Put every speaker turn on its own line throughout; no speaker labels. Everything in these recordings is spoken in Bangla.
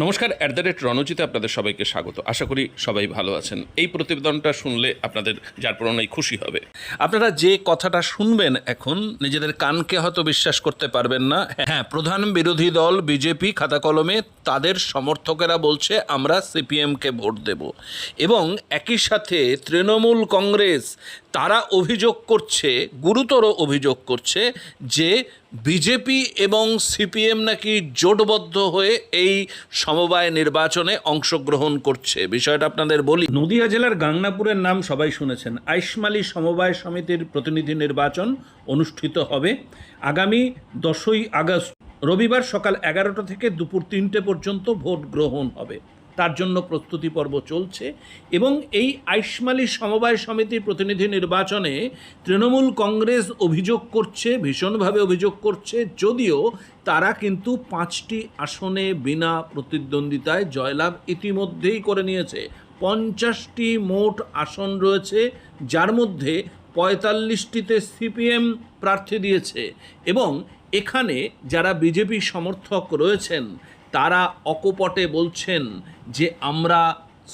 নমস্কার অ্যাট দ্য রেট রণজিতে আপনাদের সবাইকে স্বাগত। আশা করি সবাই ভালো আছেন। এই প্রতিবেদনটা শুনলে আপনাদের, যার পরনাই খুশি হবে। আপনারা যে কথাটা শুনবেন এখন, নিজেদের কানকে হয়তো বিশ্বাস করতে পারবেন না। হ্যাঁ প্রধান বিরোধী দল, বিজেপি খাতা কলমে তাদের সমর্থকেরা বলছে, আমরা সিপিএমকে ভোট দেব। এবং একই সাথে তৃণমূল কংগ্রেস তারা অভিযোগ করছে, গুরুতর অভিযোগ করছে যে বিজেপি এবং সিপিএম নাকি জোটবদ্ধ হয়ে এই সমবায় নির্বাচনে অংশগ্রহণ করছে। বিষয়টা আপনাদের বলি। নদিয়া জেলার গাংনাপুরের নাম সবাই শুনেছেন। আইসমালি সমবায় সমিতির প্রতিনিধি নির্বাচন অনুষ্ঠিত হবে আগামী দশই আগস্ট। রবিবার সকাল এগারোটা থেকে দুপুর তিনটে পর্যন্ত ভোট গ্রহণ হবে। তার জন্য প্রস্তুতি পর্ব চলছে এবং এই আইসমালি সমবায় সমিতির প্রতিনিধি নির্বাচনে তৃণমূল কংগ্রেস অভিযোগ করছে, ভীষণভাবে অভিযোগ করছে, যদিও তারা কিন্তু পাঁচটি আসনে বিনা প্রতিদ্বন্দ্বিতায় জয়লাভ ইতিমধ্যেই করে নিয়েছে। পঞ্চাশটি মোট আসন রয়েছে, যার মধ্যে পঁয়তাল্লিশটিতে সিপিএম প্রার্থী দিয়েছে এবং এখানে যারা বিজেপি সমর্থক রয়েছেন তারা অকপটে বলছেন যে আমরা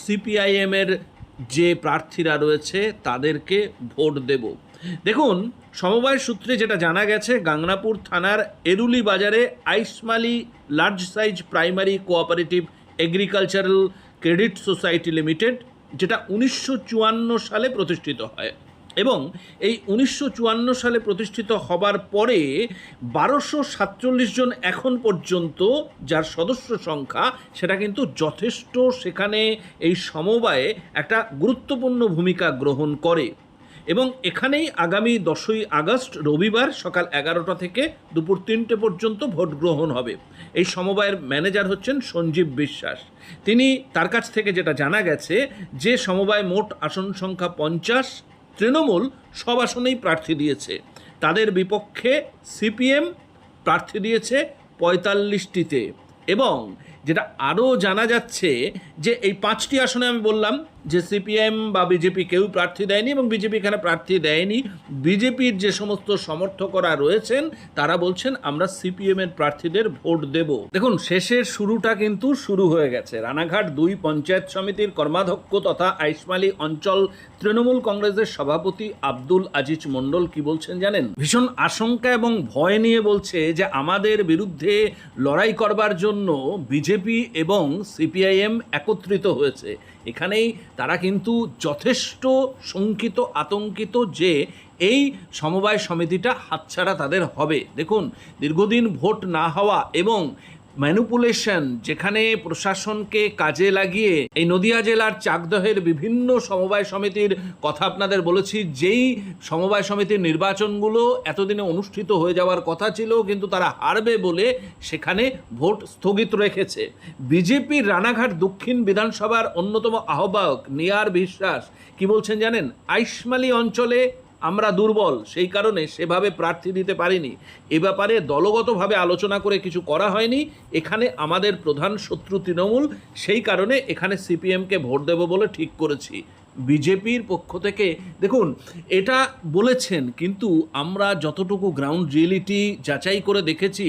সিপিআইএমের যে প্রার্থীরা রয়েছে তাদেরকে ভোট দেব। দেখুন, সমবায় সূত্রে যেটা জানা গেছে, গাংনাপুর থানার এরুলি বাজারে Aismali large size primary cooperative agricultural credit society limited যেটা উনিশশো চুয়ান্ন সালে প্রতিষ্ঠিত হয়। এবং এই উনিশশো চুয়ান্ন সালে প্রতিষ্ঠিত হবার পরে বারোশো সাতচল্লিশ জন এখন পর্যন্ত যার সদস্য সংখ্যা, সেটা কিন্তু যথেষ্ট সেখানে এই সমবায়ে একটা গুরুত্বপূর্ণ ভূমিকা গ্রহণ করে। এবং এখানেই আগামী দশই আগস্ট, রবিবার সকাল এগারোটা থেকে দুপুর তিনটে পর্যন্ত ভোট গ্রহণ হবে। এই সমবায়ের ম্যানেজার হচ্ছেন সঞ্জীব বিশ্বাস। তিনি তার কাছ থেকে যেটা জানা গেছে যে সমবায় মোট আসন সংখ্যা পঞ্চাশ তৃণমূল সব আসনেই প্রার্থী দিয়েছে। তাদের বিপক্ষে সিপিএম প্রার্থী দিয়েছে পঁয়তাল্লিশটিতে। এবং যেটা আরও জানা যাচ্ছে যে এই পাঁচটি আসনে আমি বললাম যে সিপিএম বা বিজেপি কেউ প্রার্থী দেয়নি এবং বিজেপি এখানে প্রার্থী দেয়নি, বিজেপির যে সমস্ত সমর্থকরা রয়েছেন, তারা বলছেন, আমরা সিপিএমের প্রার্থীদের ভোট দেব। দেখুন, শেষের শুরুটা কিন্তু শুরু হয়ে গেছে। রানাঘাট দুই পঞ্চায়েত সমিতির কর্মাধ্যক্ষ তথা আইসমালি অঞ্চল তৃণমূল কংগ্রেসের সভাপতি আব্দুল আজিজ মণ্ডল কি বলছেন জানেন? ভীষণ আশঙ্কা এবং ভয় নিয়ে বলছে যে আমাদের বিরুদ্ধে লড়াই করবার জন্য বিজেপি এবং সিপিআইএম একত্রিত হয়েছে। এখানেই তারা কিন্তু যথেষ্ট শঙ্কিত, আতঙ্কিত যে এই সমবায় সমিতিটা হাতছাড়া তাদের হবে। দেখুন, দীর্ঘদিন ভোট না হওয়া এবং ম্যানুপুলেশন যেখানে প্রশাসনকে কাজে লাগিয়ে এই নদিয়া জেলার চাকদহের বিভিন্ন সমবায় সমিতির কথা আপনাদের বলেছি, যেই সমবায় সমিতির নির্বাচনগুলো এতদিনে অনুষ্ঠিত হয়ে যাওয়ার কথা ছিল, কিন্তু তারা হারবে বলে সেখানে ভোট স্থগিত রেখেছে। বিজেপির রানাঘাট দক্ষিণ বিধানসভার অন্যতম আহ্বায়ক নিয়ার বিশ্বাস, কি বলছেন জানেন? আইসমালি অঞ্চলে আমরা দুর্বল, সেই কারণে সেভাবে প্রার্থী দিতে পারিনি। এ ব্যাপারে দলগতভাবে আলোচনা করে কিছু করা হয়নি। এখানে আমাদের প্রধান শত্রু তৃণমূল, সেই কারণে এখানে সিপিএমকে ভোট দেব বলে ঠিক করেছি। বিজেপির পক্ষ থেকে। দেখুন, এটা বলেছেন, কিন্তু আমরা যতটুকু গ্রাউন্ড রিয়েলিটি যাচাই করে দেখেছি,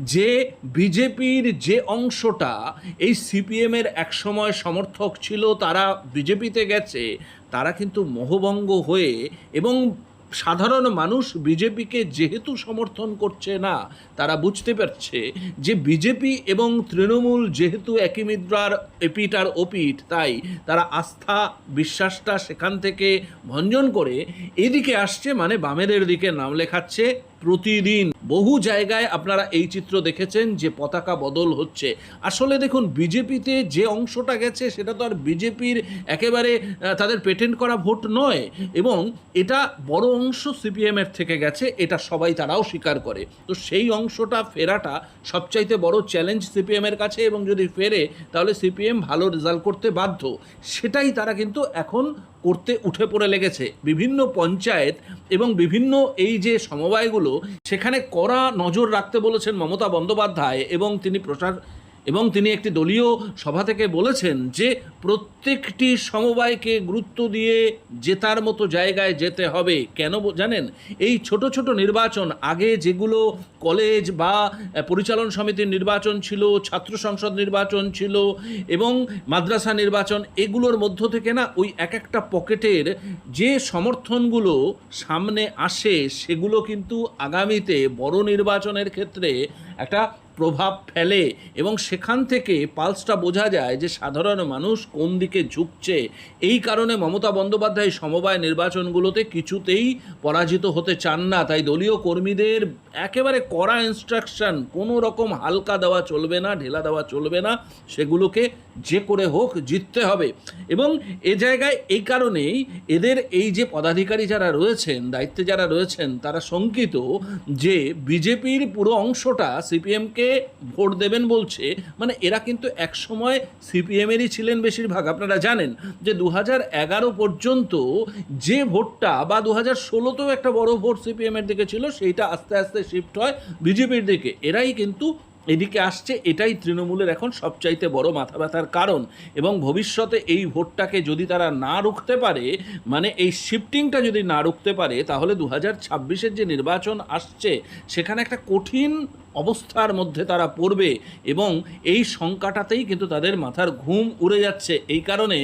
যে বিজেপির যে অংশটা, এই সিপিএমের একসময় সমর্থক ছিল, তারা বিজেপিতে গেছে, তারা কিন্তু মোহভঙ্গ হয়ে এবং সাধারণ মানুষ বিজেপিকে যেহেতু সমর্থন করছে না, তারা বুঝতে পারছে যে বিজেপি এবং তৃণমূল যেহেতু একই মিদ্রার এপিট আর ওপিট তাই তারা আস্থা, বিশ্বাসটা সেখান থেকে ভঞ্জন করে এদিকে আসছে মানে বামেদের দিকে নাম লেখাচ্ছে প্রতিদিন বহু জায়গায় আপনারা এই চিত্র দেখেছেন যে পতাকা বদল হচ্ছে। আসলে দেখুন, বিজেপিতে যে অংশটা গেছে, সেটা তো আর বিজেপির একেবারে তাদের পেটেন্ট করা ভোট নয়। এবং এটা বড় অংশ সিপিএমের থেকে গেছে, এটা সবাই তারাও স্বীকার করে। তো সেই অংশটা ফেরাটা সবচাইতে বড় চ্যালেঞ্জ সিপিএমের কাছে এবং যদি ফেরে, তাহলে সিপিএম ভালো রেজাল্ট করতে বাধ্য। সেটাই তারা কিন্তু এখন করতে উঠে পড়ে লেগেছে। বিভিন্ন পঞ্চায়েত এবং বিভিন্ন এই যে সমবায়গুলো সেখানে কড়া নজর রাখতে বলেছেন মমতা বন্দ্যোপাধ্যায় এবং তিনি প্রশাস এবং তিনি একটি দলীয় সভা থেকে বলেছেন যে প্রত্যেকটি সমবায়কে গুরুত্ব দিয়ে জেতার মতো জায়গায় যেতে হবে। কেন জানেন? এই ছোট ছোট নির্বাচন, আগে যেগুলো কলেজ বা পরিচালন সমিতির নির্বাচন ছিল, ছাত্র সংসদ নির্বাচন ছিল এবং মাদ্রাসা নির্বাচন, এগুলোর মধ্য থেকে না ওই এক একটা পকেটের যে সমর্থনগুলো সামনে আসে, সেগুলো কিন্তু আগামীতে বড় নির্বাচনের ক্ষেত্রে একটা প্রভাব ফেলে এবং সেখান থেকে পালসটা বোঝা যায় যে সাধারণ মানুষ কোন দিকে ঝুঁকছে। এই কারণে মমতা বন্দ্যোপাধ্যায় সমবায় নির্বাচনগুলোতে কিছুতেই পরাজিত হতে চান না। তাই দলীয় কর্মীদের একেবারে কড়া ইনস্ট্রাকশন কোনো রকম হালকা দেওয়া চলবে না, ঢেলা দেওয়া চলবে না, সেগুলোকে যে করে হোক জিততে হবে। এবং এ জায়গায় এই কারণেই এদের এই যে পদাধিকারী যারা রয়েছেন, দায়িত্বে যারা রয়েছেন, তারা শঙ্কিত যে বিজেপির পুরো অংশটা সিপিএমকে ভোট দেবেন বলছে মানে এরা কিন্তু একসময় সিপিএমেরই ছিলেন বেশিরভাগ। আপনারা জানেন যে দু এগারো পর্যন্ত যে ভোটটা বা দু হাজার ষোলোতেও একটা বড় ভোট সিপিএমের দিকে ছিল, সেইটা আস্তে আস্তে শিফট হয় বিজেপির দিকে। এরাই কিন্তু এদিকে আসছে এটাই তৃণমূলের এখন সবচাইতে বড় মাথা ব্যথার কারণ এবং ভবিষ্যতে এই ভোটটাকে যদি তারা না রুখতে পারে মানে এই শিফটিংটা যদি না রুখতে পারে, তাহলে দু হাজার যে নির্বাচন আসছে, সেখানে একটা কঠিন অবস্থার মধ্যে তারা পড়বে এবং এই শঙ্কাটাতেই কিন্তু তাদের মাথার ঘুম উড়ে যাচ্ছে। এই কারণে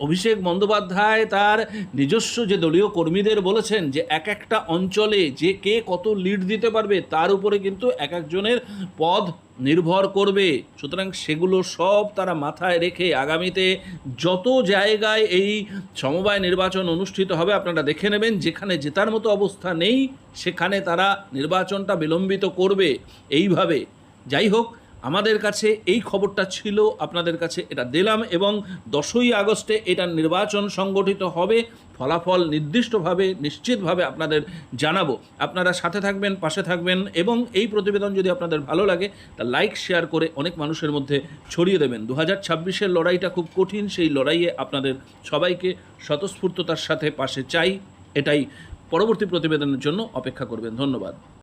অভিষেক বন্দ্যোপাধ্যায় তার নিজস্ব যে দলীয় কর্মীদের বলেছেন যে এক একটা অঞ্চলে যে কে কত লিড দিতে পারবে, তার উপরে কিন্তু এক একজনের পদ নির্ভর করবে। সুতরাং সেগুলো সব তারা মাথায় রেখে আগামীতে যত জায়গায় এই সমবায় নির্বাচন অনুষ্ঠিত হবে আপনারা দেখে নেবেন, যেখানে জেতার মতো অবস্থা নেই, সেখানে তারা নির্বাচনটা বিলম্বিত করবে। এইভাবে। যাই হোক আমাদের কাছে এই খবরটা ছিল, আপনাদের কাছে এটা দিলাম এবং দশই আগস্টে এটা নির্বাচন সংগঠিত হবে, ফলাফল নির্দিষ্টভাবে, নিশ্চিতভাবে আপনাদের জানাব। আপনারা সাথে থাকবেন, পাশে থাকবেন এবং এই প্রতিবেদন যদি আপনাদের ভালো লাগে, তা লাইক, শেয়ার করে অনেক মানুষের মধ্যে ছড়িয়ে দেবেন। দু হাজার ছাব্বিশের লড়াইটা খুব কঠিন, সেই লড়াইয়ে আপনাদের সবাইকে স্বতঃস্ফূর্ততার সাথে পাশে চাই, এটাই পরবর্তী প্রতিবেদনের জন্য অপেক্ষা করবেন। ধন্যবাদ।